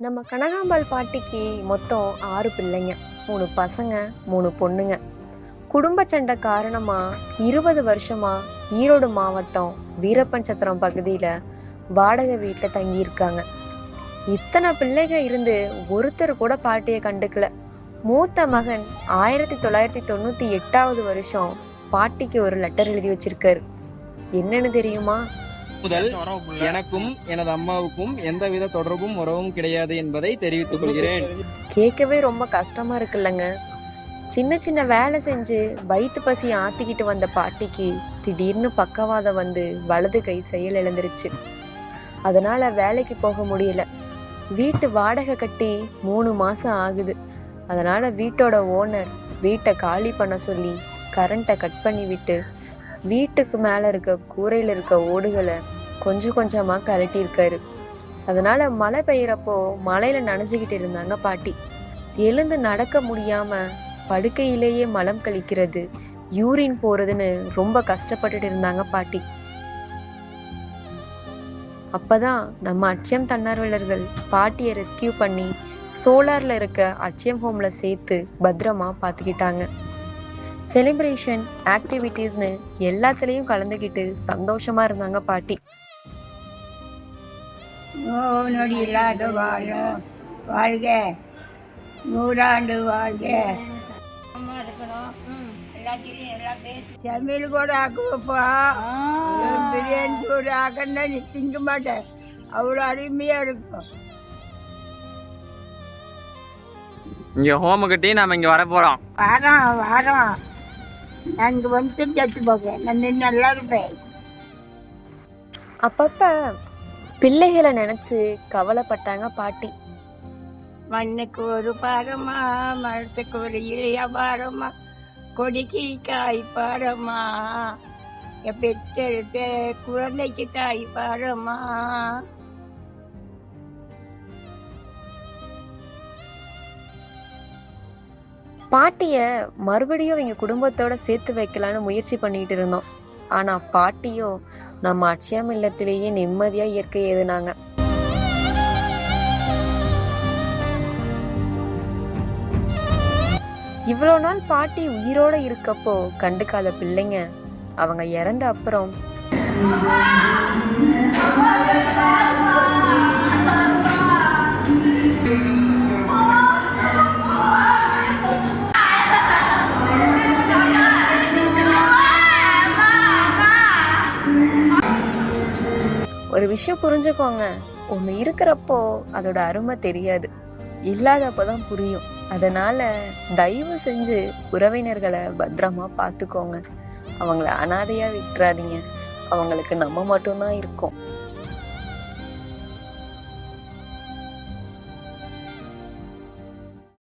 நம்ம கனகாம்பாள் பாட்டிக்கு மொத்தம் ஆறு பிள்ளைங்க. மூணு பசங்க மூணு பொண்ணுங்க. குடும்ப சண்டை காரணமா இருபது வருஷமா ஈரோடு மாவட்டம் வீரப்பஞ்சத்திரம் பகுதியில வாடகை வீட்டில் தங்கி இருக்காங்க இத்தனை பிள்ளைங்க இருந்து ஒருத்தர் கூட பாட்டியை கண்டுக்கல. மூத்த மகன் ஆயிரத்தி தொள்ளாயிரத்தி தொண்ணூத்தி எட்டாவது வருஷம் பாட்டிக்கு ஒரு லெட்டர் எழுதி வச்சிருக்காரு. என்னன்னு தெரியுமா? முதல் எனக்கும் எனது அம்மாவுக்கும் எந்தவித தொடர்பும் உறவும் கிடையாது என்பதை தெரிவித்துக் கொள்கிறேன். கேட்கவே ரொம்ப கஷ்டமா இருக்குல்லங்க. சின்ன சின்ன வேலை செஞ்சு வயிற்று பசி ஆத்திக்கிட்டு வந்த பாட்டிக்கு திடீர்னு பக்கவாதம் வந்து வலது கை செயல் இழந்துருச்சு. அதனால வேலைக்கு போக முடியல. வீட்டு வாடகை கட்டி மூணு மாசம் ஆகுது. அதனால வீட்டோட ஓனர் வீட்டை காலி பண்ண சொல்லி கரண்ட்டை கட் பண்ணி விட்டு வீட்டுக்கு மேல இருக்க கூரையில இருக்க ஓடுகளை கொஞ்சம் கொஞ்சமா கழட்டி இருக்காரு அதனால மழை பெய்யறப்போ மழையில நனைஞ்சுக்கிட்டு இருந்தாங்க பாட்டி. எழுந்து நடக்க முடியாம படுக்கையிலேயே மலம் கழிக்கிறது யூரின் போறதுன்னு ரொம்ப கஷ்டப்பட்டுட்டு இருந்தாங்க பாட்டி. அப்பதான் நம்ம அச்சயம் தன்னார்வலர்கள் பாட்டியை ரெஸ்கியூ பண்ணி சோலார்ல இருக்க அச்சயம் ஹோம்ல சேர்த்து பத்திரமா பாத்துக்கிட்டாங்க. செலிப்ரேஷன் ஆக்டிவிட்டீஸ்னு எல்லாத்துலயும் கலந்துக்கிட்டு சந்தோஷமா இருந்தாங்க பாட்டி. நோவு நொடி இல்லாத வாழ வாழ்க. நூறாண்டு வாழ்க. அம்மா இருக்கணும் எல்லாத்தையும் நல்லா பேசி சமையல் கூட ஆக்குவப்பா. பிரியாணி கூட ஆக்கன்னா நீ திங்க மாட்டேன் அவ்வளோ அருமையாக இருக்கும். இங்க ஹோம கட்டி நாம இங்க வர போறோம். வாரம் வாரம் நான் இங்கே வந்து சத்து போவேன் நான் நின்னு நல்லா இருப்பேன். அப்பப்ப பிள்ளைகளை நினைச்சு கவலைப்பட்டாங்க பாட்டி. மண்ணுக்கு ஒரு பாரமா மரத்துக்கு ஒரு இளைய பாரமா கொடிக்கு காய் பாரமா பெற்றெடுத்த குழந்தைக்கு தாய் பாரமா. பாட்டிய மறுபடியும் எங்க குடும்பத்தோட சேர்த்து வைக்கலான்னு முயற்சி பண்ணிட்டு இருந்தோம். ஆனா பாட்டியோ நம்ம அட்சயம் இல்லத்திலேயே நிம்மதியா இயற்கை எழுதினாங்க இவ்வளோ நாள் பாட்டி உயிரோட இருக்கப்போ கண்டுக்காத பிள்ளைங்க அவங்க இறந்த அப்புறம் ஒரு விஷயம் புரிஞ்சுக்கோங்க. ஒன்று இருக்கிறப்போ அதோட அருமை தெரியாது. இல்லாதப்போ தான் புரியும். அதனால தயவு செஞ்சு உறவினர்களை பத்திரமா பார்த்துக்கோங்க. அவங்கள அனாதையாக விட்டுறாதீங்க. அவங்களுக்கு நம்ம மட்டும்தான் இருக்கோம்.